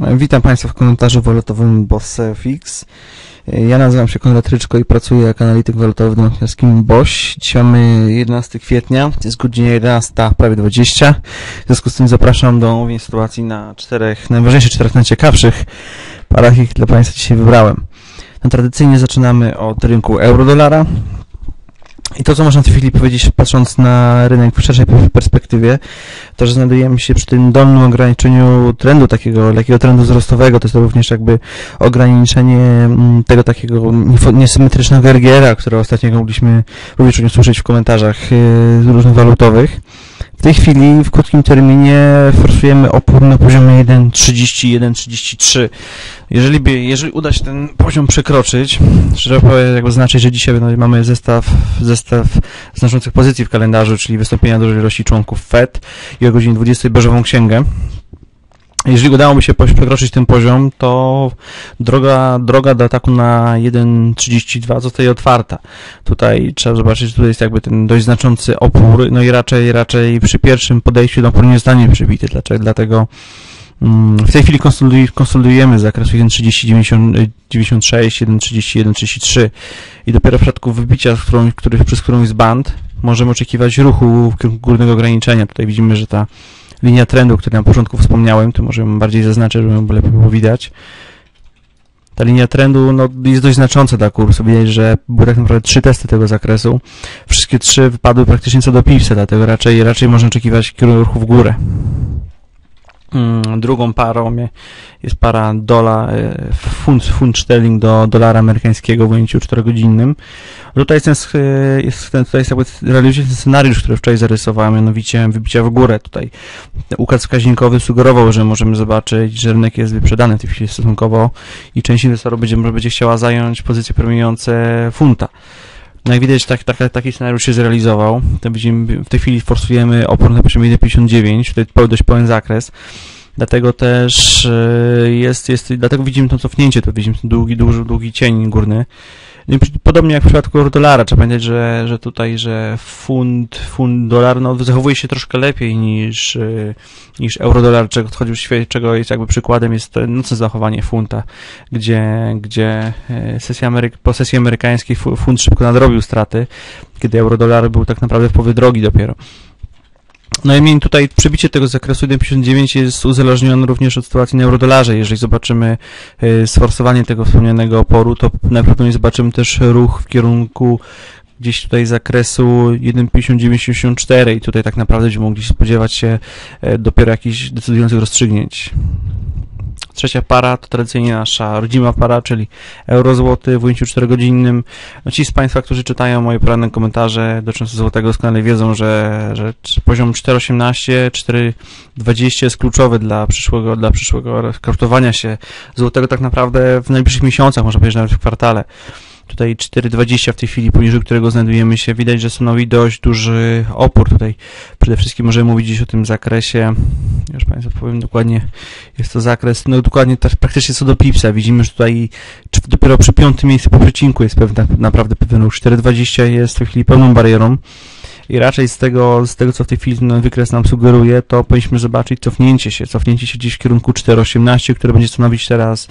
Witam Państwa w komentarzu walutowym BossFX. Ja nazywam się Konrad Ryczko i pracuję jako analityk walutowy w domowniarskim BOŚ. Dzisiaj mamy 11 kwietnia, jest godzina 11, prawie 20. W związku z tym zapraszam do omówienia sytuacji na czterech, najważniejszych czterech najciekawszych parach, ich dla Państwa dzisiaj wybrałem. No, tradycyjnie zaczynamy od rynku euro-dolara. I to, co można w tej chwili powiedzieć, patrząc na rynek w szerszej perspektywie, to, że znajdujemy się przy tym dolnym ograniczeniu trendu takiego, lekkiego trendu wzrostowego, to jest to również jakby ograniczenie mm, tego takiego niesymetrycznego RGR-a, które ostatnio mogliśmy również usłyszeć w komentarzach y, różnych walutowych. W tej chwili w krótkim terminie forsujemy opór na poziomie 1.30, 1.33. Jeżeli, by, jeżeli uda się ten poziom przekroczyć, trzeba jakby znaczyć, że dzisiaj mamy zestaw, zestaw znaczących pozycji w kalendarzu, czyli wystąpienia dużej ilości członków FED i o godzinie 20 beżową księgę. Jeżeli udałoby się przekroczyć ten poziom, to droga, droga do ataku na 1.32 zostaje otwarta. Tutaj trzeba zobaczyć, że tutaj jest jakby ten dość znaczący opór, no i raczej, raczej przy pierwszym podejściu ten opór nie zostanie przebity. Dlaczego? Dlatego mm, w tej chwili konsolidujemy zakres 1.30, 96, 1.30, 1.33 i dopiero w przypadku wybicia, którą, który, przez którą jest band, możemy oczekiwać ruchu w kierunku górnego ograniczenia. Tutaj widzimy, że ta linia trendu, który na początku wspomniałem, to może bardziej zaznaczę, żeby ją lepiej było widać. Ta linia trendu no, jest dość znacząca dla kursu. Widać, że były tak naprawdę trzy testy tego zakresu. Wszystkie trzy wypadły praktycznie co do pipsa, dlatego raczej, raczej można oczekiwać kierunku w górę. Mm, drugą parą jest para dola, e, funt, funt sterling do dolara amerykańskiego w ujęciu 4-godzinnym. Tutaj jest, ten, e, jest ten, tutaj realizuje ten scenariusz, który wczoraj zarysowałem, mianowicie wybicia w górę. Tutaj układ wskaźnikowy sugerował, że możemy zobaczyć, że rynek jest wyprzedany w tej chwili stosunkowo i część inwestorów będzie, może będzie chciała zająć pozycje premiujące funta. No jak widać, tak, tak, taki scenariusz się zrealizował. To widzimy, w tej chwili forsujemy opór na poziomie 1,59, tutaj dość pełen zakres. Dlatego też e, jest, jest, dlatego widzimy to cofnięcie, to widzimy długi, duży, długi cień górny. Podobnie jak w przypadku dolara, trzeba pamiętać, że, że tutaj, że funt, funt dolar no, zachowuje się troszkę lepiej niż, e, niż euro-dolar, czego, czego jest jakby przykładem jest nocne zachowanie funta, gdzie, gdzie e, sesja Ameryk po sesji amerykańskiej funt szybko nadrobił straty, kiedy euro-dolar był tak naprawdę w połowie drogi dopiero. No i mień tutaj przebicie tego zakresu 1,59 jest uzależnione również od sytuacji na eurodolarze. Jeżeli zobaczymy e, sforsowanie tego wspomnianego oporu, to najprawdopodobniej zobaczymy też ruch w kierunku gdzieś tutaj zakresu 1,5984 i tutaj tak naprawdę będziemy mogli spodziewać się e, dopiero jakichś decydujących rozstrzygnięć. Trzecia para to tradycyjnie nasza rodzima para, czyli euro-złoty w ujęciu 4-godzinnym. No ci z Państwa, którzy czytają moje poranne komentarze dotyczące złotego doskonale wiedzą, że, że poziom 4,18, 4,20 jest kluczowy dla przyszłego, dla przyszłego kształtowania się złotego tak naprawdę w najbliższych miesiącach, można powiedzieć nawet w kwartale. Tutaj 4,20 w tej chwili, poniżej którego znajdujemy się. Widać, że stanowi dość duży opór tutaj. Przede wszystkim możemy mówić dziś o tym zakresie, już Państwu powiem dokładnie, jest to zakres, no dokładnie tak praktycznie co do pipsa. Widzimy, że tutaj dopiero przy piątym miejscu po przecinku jest pewna, naprawdę pewien ruch. 4,20 jest w tej chwili pełną barierą i raczej z tego, z tego co w tej chwili ten wykres nam sugeruje, to powinniśmy zobaczyć cofnięcie się, cofnięcie się gdzieś w kierunku 4,18, które będzie stanowić teraz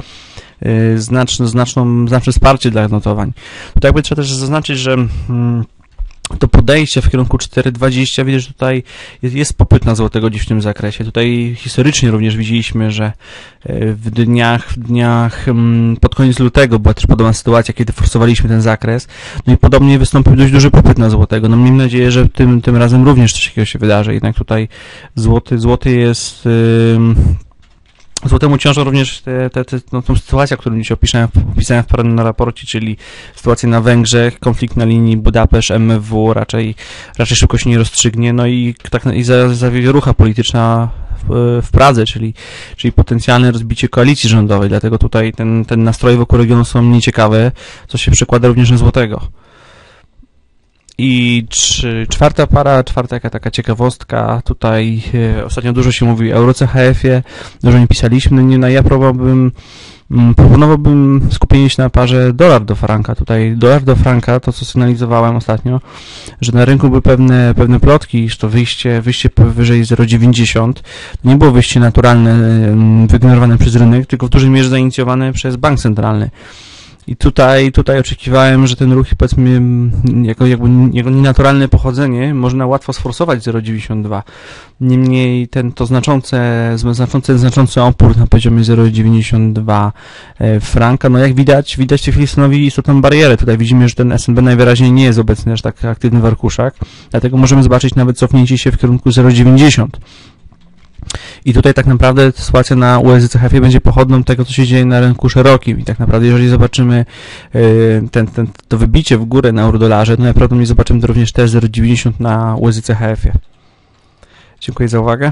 znaczne, znaczną, znaczne wsparcie dla notowań. Tutaj jakby trzeba też zaznaczyć, że mm, to podejście w kierunku 4.20, widać, że tutaj jest, jest popyt na złotego dziś w tym zakresie. Tutaj historycznie również widzieliśmy, że y, w dniach, w dniach mm, pod koniec lutego była też podobna sytuacja, kiedy forsowaliśmy ten zakres. No i podobnie wystąpił dość duży popyt na złotego. No miejmy nadzieję, że tym, tym razem również coś takiego się wydarzy. Jednak tutaj złoty, złoty jest yy, Złotemu ciążą również te, te, te, no, tą sytuację, którą dzisiaj opisałem, opisałem w na raporcie, czyli sytuację na Węgrzech, konflikt na linii Budapesz-MFW raczej, raczej szybko się nie rozstrzygnie, no i, tak, i zawierucha polityczna w, w Pradze, czyli, czyli potencjalne rozbicie koalicji rządowej, dlatego tutaj ten, ten nastroje wokół regionu są nieciekawe, co się przekłada również na Złotego. I czwarta para, czwarta jaka taka ciekawostka, tutaj e, ostatnio dużo się mówi o EuroCHF-ie, dużo nie pisaliśmy, no, nie, no ja próbowałbym Mm, Proponowałbym skupienie się na parze dolar do franka. Tutaj dolar do franka, to co sygnalizowałem ostatnio, że na rynku były pewne, pewne plotki, iż to wyjście, wyjście powyżej 0,90 to nie było wyjście naturalne, mm, wygenerowane przez rynek, tylko w dużej mierze zainicjowane przez bank centralny. I tutaj, tutaj oczekiwałem, że ten ruch, powiedzmy, jako, jakby jego nienaturalne pochodzenie można łatwo sforsować 0,92. Niemniej ten, to znaczące, znaczący, znaczący opór na poziomie 0,92 e, franka, no jak widać, widać w tej chwili stanowi istotną barierę. Tutaj widzimy, że ten S&P najwyraźniej nie jest obecny aż tak aktywny w arkuszach, dlatego możemy zobaczyć nawet cofnięcie się w kierunku 0,90. I tutaj tak naprawdę sytuacja na USDCHF będzie pochodną tego, co się dzieje na rynku szerokim. I tak naprawdę, jeżeli zobaczymy yy, ten, ten, to wybicie w górę na eurodolarze, to najprawdopodobniej zobaczymy również też 0,90 na USDCHF-ie. Dziękuję za uwagę.